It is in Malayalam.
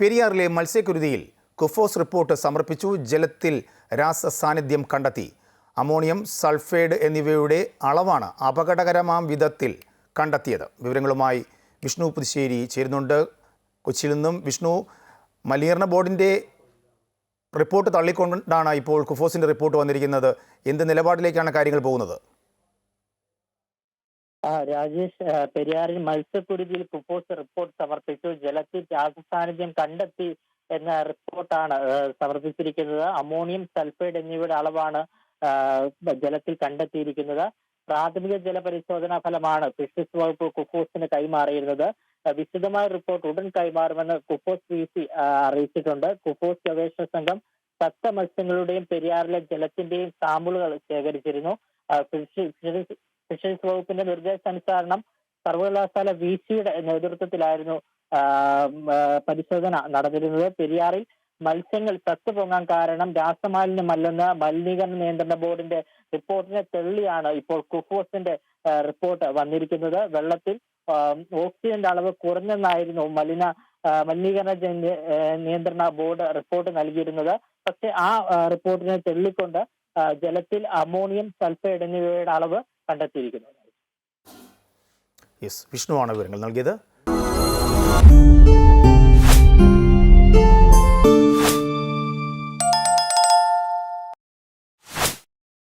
പെരിയാറിലെ മത്സ്യക്കുരുതിയിൽ കുഫോസ് റിപ്പോർട്ട് സമർപ്പിച്ചു. ജലത്തിൽ രാസ സാന്നിധ്യം കണ്ടെത്തി. അമോണിയം സൾഫേഡ് എന്നിവയുടെ അളവാണ് അപകടകരമാം വിധത്തിൽ കണ്ടെത്തിയത്. വിവരങ്ങളുമായി വിഷ്ണു പുതുശ്ശേരി ചേരുന്നുണ്ട്. കൊച്ചിയിൽ നിന്നും വിഷ്ണു മലിനീകരണ ബോർഡിന്റെ റിപ്പോർട്ട് തള്ളിക്കൊണ്ടാണ് ഇപ്പോൾ കുഫോസിന്റെ റിപ്പോർട്ട് വന്നിരിക്കുന്നത്. എന്ത് നിലപാടിലേക്കാണ് കാര്യങ്ങൾ പോകുന്നത്? ആ രാജേഷ് പെരിയാറിൽ മത്സ്യക്കുരുതിയിൽ കുപ്പോസ് റിപ്പോർട്ട് സമർപ്പിച്ചു. ജലത്തിൽ രാസസാന്നിധ്യം കണ്ടെത്തി എന്ന റിപ്പോർട്ടാണ് സമർപ്പിച്ചിരിക്കുന്നത്. അമോണിയം സൾഫൈഡ് എന്നിവയുടെ അളവാണ് ജലത്തിൽ കണ്ടെത്തിയിരിക്കുന്നത്. പ്രാഥമിക ജലപരിശോധനാ ഫലമാണ് ഫിഷറീസ് വകുപ്പ് കുക്കോസിന് കൈമാറിയിരുന്നത്. വിശദമായ റിപ്പോർട്ട് ഉടൻ കൈമാറുമെന്ന് കുക്കോസ് പി സി അറിയിച്ചിട്ടുണ്ട്. കുക്കോസ് ഗവേഷണ സംഘം സത്ത മത്സ്യങ്ങളുടെയും പെരിയാറിലെ ജലത്തിന്റെയും സാമ്പിളുകൾ ശേഖരിച്ചിരുന്നു. ഫിഷറീസ് വകുപ്പിന്റെ നിർദ്ദേശാനുസരണം സർവകലാശാല വി സിയുടെ നേതൃത്വത്തിലായിരുന്നു പരിശോധന നടന്നിരുന്നത്. പെരിയാറിൽ മത്സ്യങ്ങൾ ചത്തുപൊങ്ങാൻ കാരണം രാസമാലിന്യമല്ലെന്ന് മലിനീകരണ നിയന്ത്രണ ബോർഡിന്റെ റിപ്പോർട്ടിനെ തെള്ളിയാണ് ഇപ്പോൾ കുഫോസിന്റെ റിപ്പോർട്ട് വന്നിരിക്കുന്നത്. വെള്ളത്തിൽ ഓക്സിജന്റെ അളവ് കുറഞ്ഞെന്നായിരുന്നു മലിന മലിനീകരണ നിയന്ത്രണ ബോർഡ് റിപ്പോർട്ട് നൽകിയിരുന്നത്. പക്ഷെ ആ റിപ്പോർട്ടിനെ തെള്ളിക്കൊണ്ട് ജലത്തിൽ അമോണിയം സൾഫൈഡ് എന്നിവയുടെ അളവ് കണ്ടെത്തിയിരിക്കുന്നത് യെസ് വിഷ്ണുവാണ് വിവരങ്ങൾ നൽകിയത്.